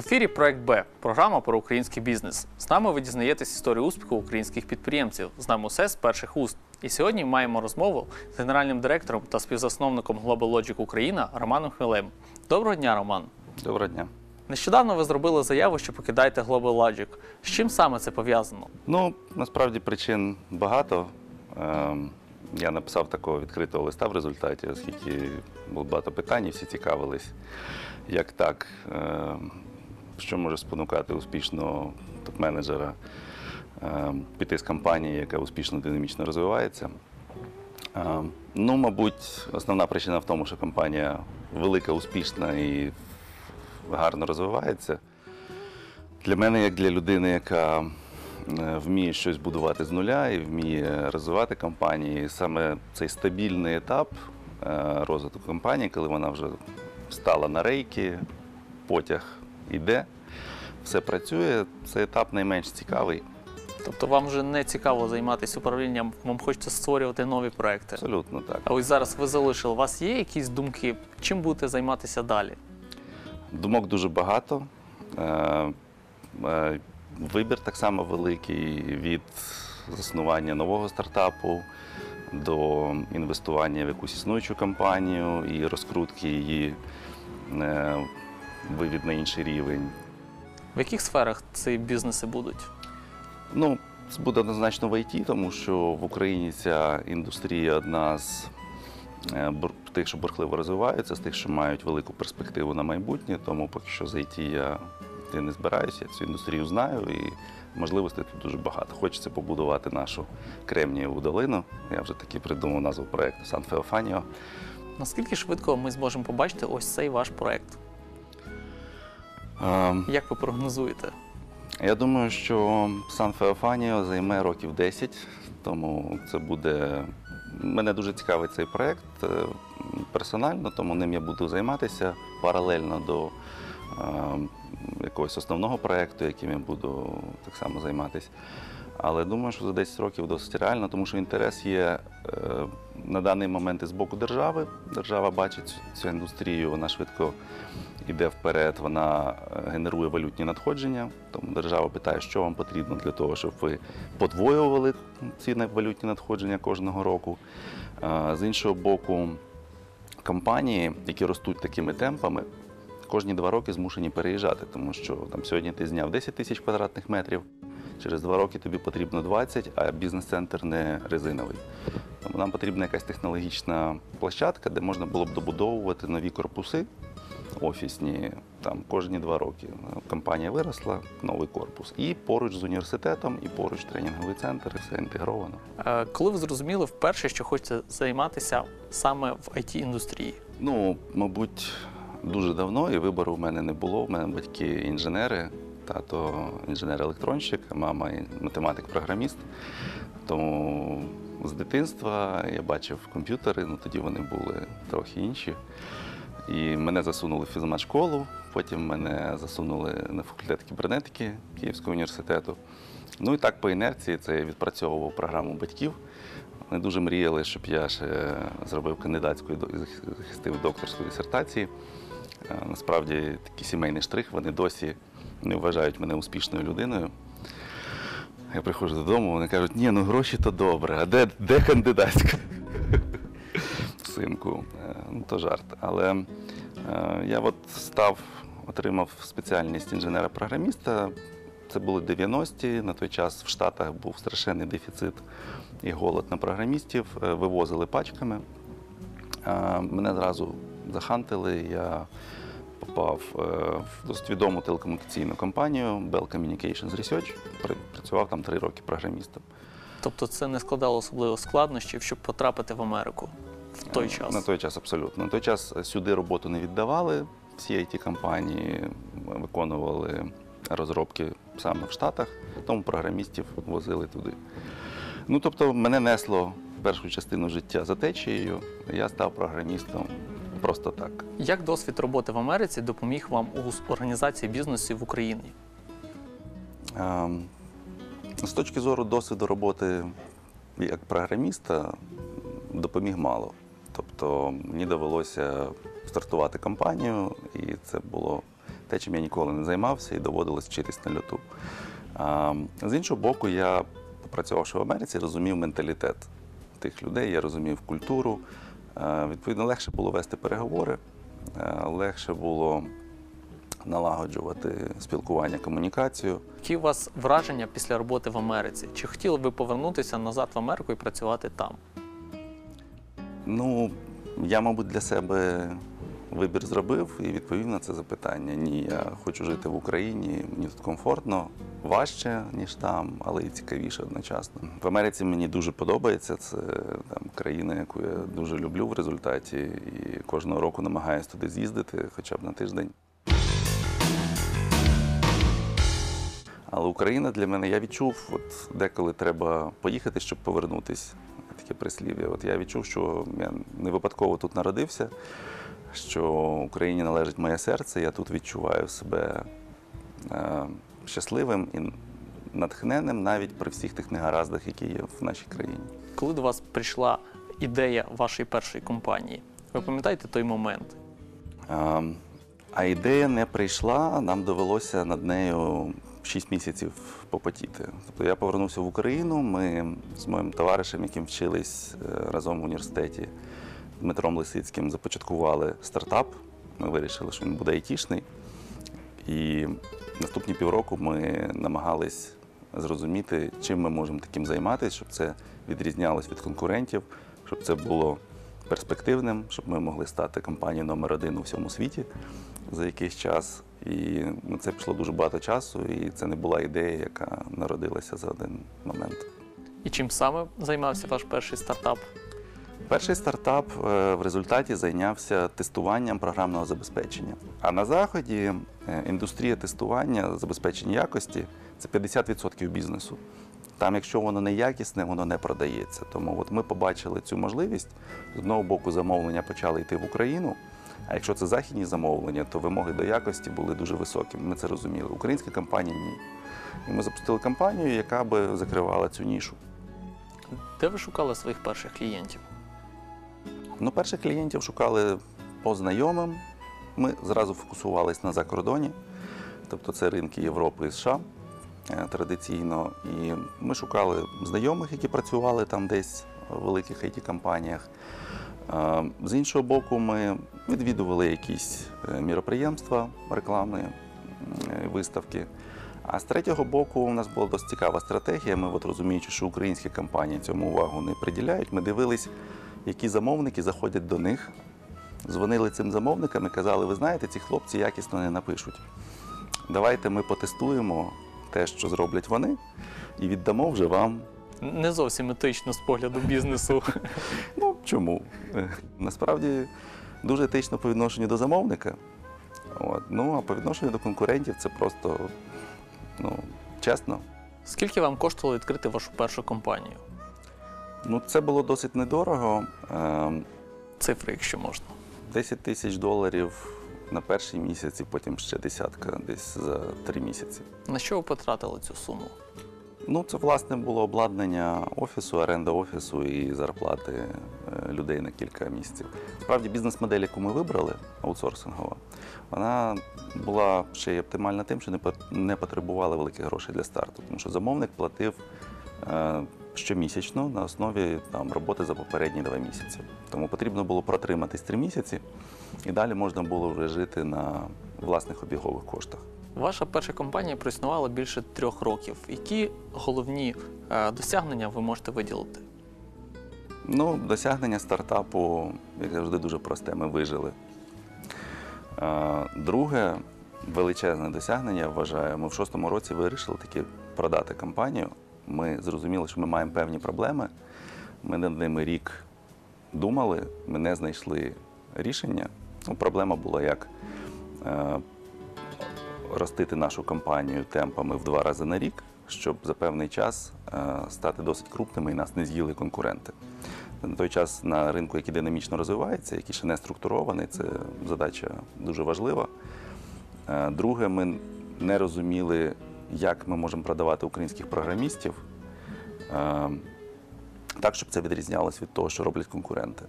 Ефірі проект Б програма про український бізнес. З нами ви дізнаєтесь історію успіху українських підприємців. З нами усе з перших уст. І сьогодні маємо розмову з генеральним директором та співзасновником Global Logic Україна Романом Хмелем. Доброго дня, Роман. Доброго дня. Нещодавно ви зробили заяву, що покидаєте Global Logic. З чим саме це пов'язано? Ну, насправді причин багато. Ем, Я написав такого відкритого листа в результаті, оскільки було багато питань, і всі цікавились, як так, ем, що може спонукати успішного топ-менеджера ем, піти з компанії, яка успішно динамічно розвивається. Ем, Ну, мабуть, основна причина в тому, що компанія велика, успішна і гарно розвивається. Для мене, як для людини, яка е, вміє щось будувати з нуля і вміє розвивати компанії, саме цей стабільний етап е, розвитку компанії, коли вона вже стала на рейки, потяг іде, все працює, цей етап найменш цікавий. Тобто вам вже не цікаво займатися управлінням, вам хочеться створювати нові проекти. Абсолютно так. А ось зараз ви залишили. У вас є якісь думки, чим будете займатися далі? Думок дуже багато. Е, е, Вибір так само великий від заснування нового стартапу до інвестування в якусь існуючу компанію і розкрутки її е, вивід на інший рівень. В яких сферах ці бізнеси будуть? Ну, буде однозначно в ІТ, тому що в Україні ця індустрія одна з е, тих, що бурхливо розвиваються, з тих, що мають велику перспективу на майбутнє. Тому поки що за ІТ я йти не збираюся, я цю індустрію знаю і можливостей тут дуже багато. Хочеться побудувати нашу Кремнієву долину. Я вже таки придумав назву проєкту Сан Феофаніо. Наскільки швидко ми зможемо побачити ось цей ваш проект? Як ви прогнозуєте? Я думаю, що Сан Феофаніо займе років 10, тому це буде. Мене дуже цікавить цей проект е, персонально, тому ним я буду займатися паралельно до е, якогось основного проекту, яким я буду так само займатися. Але думаю, що за 10 років досить реально, тому що інтерес є е, на даний момент з боку держави. Держава бачить цю- цю індустрію, вона швидко йде вперед, вона е, генерує валютні надходження. Тому держава питає, що вам потрібно для того, щоб ви подвоювали ці валютні надходження кожного року. Е, З іншого боку, компанії, які ростуть такими темпами, кожні два роки змушені переїжджати, тому що там сьогодні ти зняв 10 тисяч квадратних метрів. Через два роки тобі потрібно 20, а бізнес-центр не резиновий. Нам потрібна якась технологічна площадка, де можна було б добудовувати нові корпуси офісні там кожні два роки. Компанія виросла, новий корпус. І поруч з університетом, і поруч тренінговий центр, і все інтегровано. Е, Коли ви зрозуміли вперше, що хочете займатися саме в it індустрії Ну, мабуть, дуже давно, і вибору в мене не було. У мене батьки інженери, тато інженер-електронщик, мама математик-програміст. Тому з дитинства я бачив комп'ютери, ну тоді вони були трохи інші. І мене засунули в фізмат-школу, потім мене засунули на факультет кібернетики Київського університету. Ну і так по інерції це я відпрацьовував програму батьків. Вони дуже мріяли, щоб я ще зробив кандидатську і захистив докторську дисертації. Е, Насправді такий сімейний штрих, вони досі не вважають мене успішною людиною. Я приходжу додому, вони кажуть, ні, ну гроші то добре, а де, де кандидатська? Синку, Е, ну то жарт. Але е, я от став, отримав спеціальність інженера-програміста. Це були 90-ті. На той час в Штатах був страшенний дефіцит і голод на програмістів. Е, Вивозили пачками. Мене зразу захантили. Я попав е, в досить відому телекомунікаційну компанію Bell Communications Research. Працював там три роки програмістом. Тобто це не складало особливо складнощів, щоб потрапити в Америку в той Е, час. На той час абсолютно. На той час сюди роботу не віддавали. Всі it компанії виконували розробки саме в Штатах, тому програмістів возили туди. Ну, тобто, мене несло першу частину життя за течією, я став програмістом просто так. Як досвід роботи в Америці допоміг вам у організації бізнесу в Україні? Ем, З точки зору досвіду роботи як програміста допоміг мало. Тобто мені довелося стартувати компанію, і це було те, чим я ніколи не займався, і доводилось вчитись на льоту. А, з іншого боку, я, попрацювавши в Америці, розумів менталітет тих людей, я розумів культуру. Е, Відповідно, легше було вести переговори, е, легше було налагоджувати спілкування, комунікацію. Які у вас враження після роботи в Америці? Чи хотіли б ви повернутися назад в Америку і працювати там? Ну, я, мабуть, для себе вибір зробив і відповів на це запитання. Ні, я хочу жити в Україні, мені тут комфортно, важче, ніж там, але і цікавіше одночасно. В Америці мені дуже подобається. Це там країна, яку я дуже люблю в результаті, і кожного року намагаюся туди з'їздити хоча б на тиждень. Але Україна для мене я відчув, от деколи треба поїхати, щоб повернутись. Таке прислів'я. От я відчув, що я не випадково тут народився, що Україні належить моє серце. Я тут відчуваю себе е, щасливим і натхненним навіть при всіх тих негараздах, які є в нашій країні. Коли до вас прийшла ідея вашої першої компанії? Ви пам'ятаєте той момент? А, а ідея не прийшла, нам довелося над нею 6 місяців попотіти. Тобто я повернувся в Україну. Ми з моїм товаришем, яким вчились е, разом в університеті Дмитром Лисицьким, започаткували стартап. Ми вирішили, що він буде айтішний. І наступні півроку ми намагались зрозуміти, чим ми можемо таким займатися, щоб це відрізнялось від конкурентів, щоб це було перспективним, щоб ми могли стати компанією номер один у всьому світі за якийсь час. І це пішло дуже багато часу, і це не була ідея, яка народилася за один момент. І чим саме займався ваш перший стартап? Перший стартап е, в результаті зайнявся тестуванням програмного забезпечення. А на заході е, індустрія тестування забезпечення якості це 50% бізнесу. Там, якщо воно не якісне, воно не продається. Тому от ми побачили цю можливість. З одного боку, замовлення почали йти в Україну. А якщо це західні замовлення, то вимоги до якості були дуже високими. Ми це розуміли. Українська компанія ні. І ми запустили компанію, яка би закривала цю нішу. Де ви шукали своїх перших клієнтів? Ну, перших клієнтів шукали по знайомим. Ми зразу фокусувалися на закордоні, тобто це ринки Європи і США е, традиційно. І ми шукали знайомих, які працювали там десь в великих it компаніях Е, З іншого боку, ми відвідували якісь е, міроприємства, рекламні виставки. А з третього боку, у нас була досить цікава стратегія. Ми, от розуміючи, що українські компанії цьому увагу не приділяють, ми дивились, які замовники заходять до них, дзвонили цим замовникам і казали, ви знаєте, ці хлопці якісно не напишуть. Давайте ми потестуємо те, що зроблять вони, і віддамо вже вам. Не зовсім етично з погляду бізнесу. Ну, чому? Насправді дуже етично по відношенню до замовника. От. Ну, а по відношенню до конкурентів це просто ну, чесно. Скільки вам коштувало відкрити вашу першу компанію? Ну, це було досить недорого. Ем, Цифри, якщо можна. 10 тисяч доларів на перший місяць і потім ще десятка десь за три місяці. На що ви потратили цю суму? Ну, це власне було обладнання офісу, оренда офісу і зарплати е, людей на кілька місяців. Справді, бізнес-модель, яку ми вибрали, аутсорсингова, вона була ще й оптимальна тим, що не пот- не потребувала великих грошей для старту, тому що замовник платив е, щомісячно на основі там, роботи за попередні два місяці. Тому потрібно було протриматись три місяці, і далі можна було вже жити на власних обігових коштах. Ваша перша компанія проіснувала більше трьох років. Які головні е, досягнення ви можете виділити? Ну, досягнення стартапу, як завжди, дуже просте. Ми вижили. Е, Друге величезне досягнення, я вважаю, ми в шостому році вирішили таки продати компанію. Ми зрозуміли, що ми маємо певні проблеми. Ми над ними рік думали, ми не знайшли рішення. Ну, проблема була як е, ростити нашу компанію темпами в два рази на рік, щоб за певний час е, стати досить крупними і нас не з'їли конкуренти. На той час на ринку, який динамічно розвивається, який ще не структурований, це задача дуже важлива. Е, Друге, ми не розуміли, як ми можемо продавати українських програмістів е, так, щоб це відрізнялось від того, що роблять конкуренти.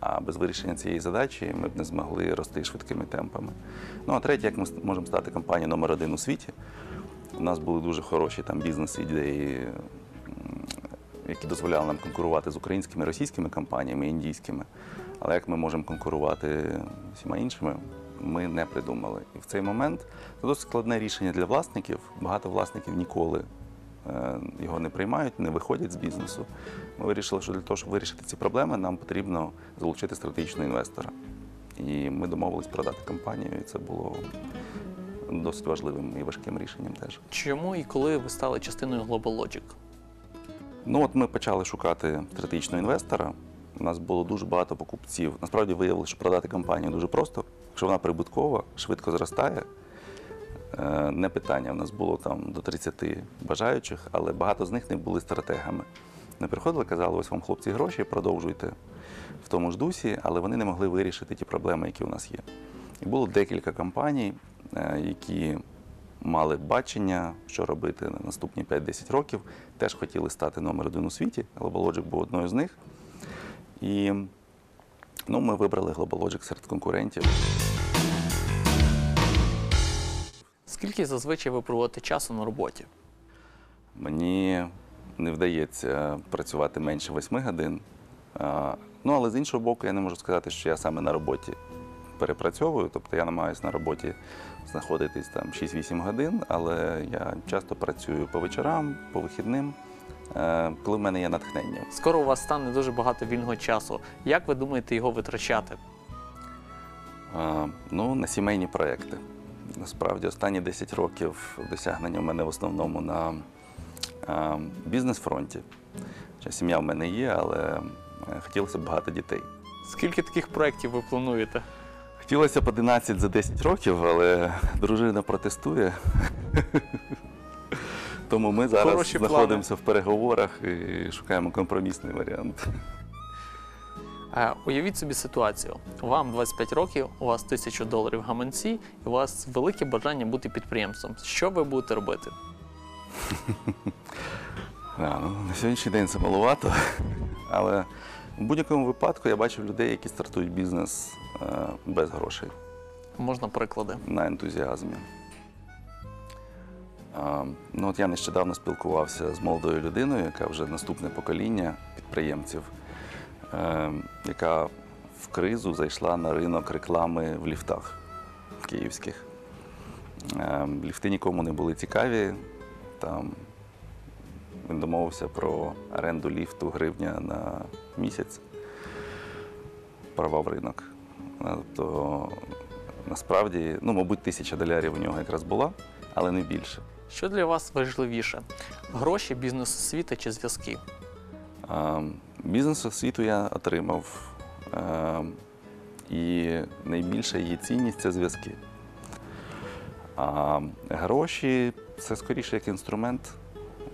А без вирішення цієї задачі ми б не змогли рости швидкими темпами. Ну а третє, як ми можемо стати компанією номер один у світі. У нас були дуже хороші там бізнес-ідеї, які дозволяли нам конкурувати з українськими, російськими компаніями, індійськими. Але як ми можемо конкурувати всіма іншими, ми не придумали. І в цей момент це досить складне рішення для власників. Багато власників ніколи е, його не приймають, не виходять з бізнесу. Ми вирішили, що для того, щоб вирішити ці проблеми, нам потрібно залучити стратегічного інвестора. І ми домовились продати компанію, і це було досить важливим і важким рішенням теж. Чому і коли ви стали частиною Global Logic? Ну от ми почали шукати стратегічного інвестора. У нас було дуже багато покупців. Насправді виявилося, що продати компанію дуже просто. Якщо вона прибуткова, швидко зростає. е, Не питання. У нас було там до 30 бажаючих, але багато з них не були стратегами. Не приходили, казали, ось вам хлопці гроші, продовжуйте в тому ж дусі, але вони не могли вирішити ті проблеми, які у нас є. І було декілька компаній, е, які мали бачення, що робити на наступні 5-10 років, теж хотіли стати номер один у світі. GlobalLogic був одною з них. І ну, ми вибрали GlobalLogic серед конкурентів. Скільки зазвичай ви проводите часу на роботі? Мені не вдається працювати менше 8 годин. А, Ну, але з іншого боку, я не можу сказати, що я саме на роботі перепрацьовую. Тобто я намагаюся на роботі знаходитись там 6-8 годин, але я часто працюю по вечорам, по вихідним, е, коли в мене є натхнення. Скоро у вас стане дуже багато вільного часу. Як ви думаєте його витрачати? А, Ну, на сімейні проекти. Насправді, останні 10 років досягнення в мене в основному на бізнес-фронті. Хоча Сім'я в мене є, але е, хотілося б багато дітей. Скільки таких проєктів ви плануєте? Хотілося б 11 за 10 років, але дружина протестує. Тому ми зараз Хороші плани. знаходимося в переговорах і шукаємо компромісний варіант. Е, Уявіть собі ситуацію. Вам 25 років, у вас 1000 доларів в гаманці, і у вас велике бажання бути підприємцем. Що ви будете робити? Да, ну, на сьогоднішній день це маловато, але в будь-якому випадку я бачив людей, які стартують бізнес е, без грошей Можна приклади. на ентузіазмі. А, ну, от я нещодавно спілкувався з молодою людиною, яка вже наступне покоління підприємців, е, яка в кризу зайшла на ринок реклами в ліфтах київських. Е, ліфти нікому не були цікаві. Там він домовився про оренду ліфту гривня на місяць. Порвав ринок. Тобто, насправді, ну, мабуть, тисяча долярів у нього якраз була, але не більше. Що для вас важливіше? Гроші, бізнес освіта чи зв'язки? Бізнес освіту я отримав. І найбільша її цінність це зв'язки. А гроші це скоріше як інструмент.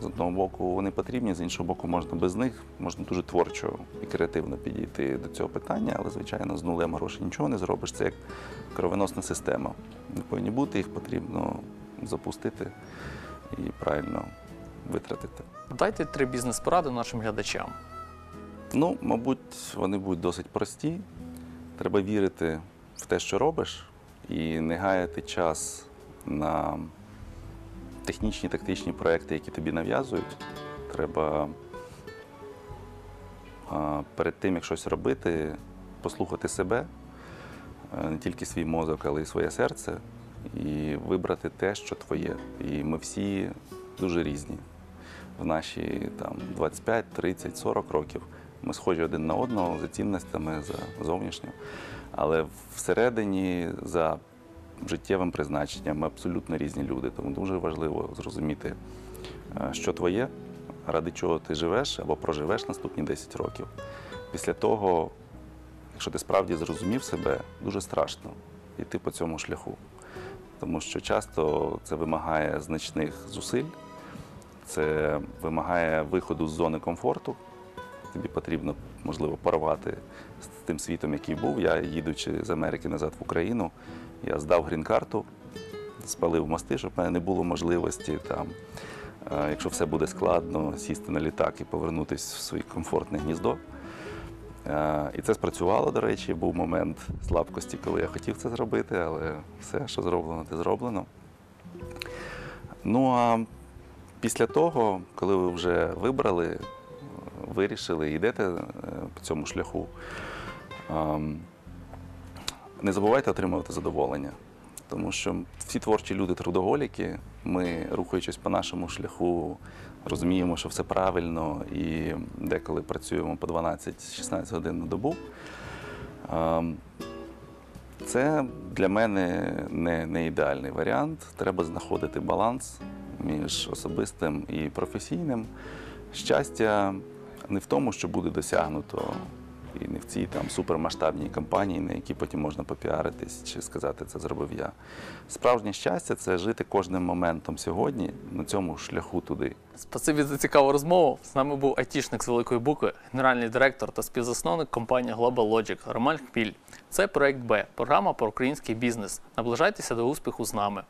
З одного боку, вони потрібні, з іншого боку, можна без них, можна дуже творчо і креативно підійти до цього питання, але, звичайно, з нулем грошей нічого не зробиш. Це як кровоносна система. Не повинні бути, їх потрібно запустити і правильно витратити. Дайте три бізнес-поради нашим глядачам. Ну, мабуть, вони будуть досить прості. Треба вірити в те, що робиш, і не гаяти час на технічні, тактичні проекти, які тобі нав'язують. Треба перед тим, як щось робити, послухати себе, е, не тільки свій мозок, але й своє серце, і вибрати те, що твоє. І ми всі дуже різні в наші там 25, 30, 40 років. Ми схожі один на одного за цінностями, за зовнішнім. Але всередині за життєвим призначенням ми абсолютно різні люди. Тому дуже важливо зрозуміти, е, що твоє, ради чого ти живеш або проживеш наступні 10 років. Після того, якщо ти справді зрозумів себе, дуже страшно йти по цьому шляху. Тому що часто це вимагає значних зусиль, це вимагає виходу з зони комфорту. Тобі потрібно, можливо, порвати з тим світом, який був. Я, їдучи з Америки назад в Україну, я здав грін-карту, спалив мости, щоб в мене не було можливості там, е, якщо все буде складно, сісти на літак і повернутися в своє комфортне гніздо. Е, І це спрацювало, до речі, був момент слабкості, коли я хотів це зробити, але все, що зроблено, те зроблено. Ну а після того, коли ви вже вибрали, вирішили, йдете е, по цьому шляху, ем, не забувайте отримувати задоволення. Тому що всі творчі люди трудоголіки, ми, рухаючись по нашому шляху, розуміємо, що все правильно і деколи працюємо по 12-16 годин на добу. Ем, Це для мене не, не ідеальний варіант. Треба знаходити баланс між особистим і професійним. Щастя не в тому, що буде досягнуто, і не в цій там супермасштабній кампанії, на якій потім можна попіаритись чи сказати, це зробив я. Справжнє щастя це жити кожним моментом сьогодні на цьому шляху туди. Спасибі за цікаву розмову. З нами був айтішник з великої букви, генеральний директор та співзасновник компанії Global Logic Роман Хпіль. Це проект Б, програма про український бізнес. Наближайтеся до успіху з нами.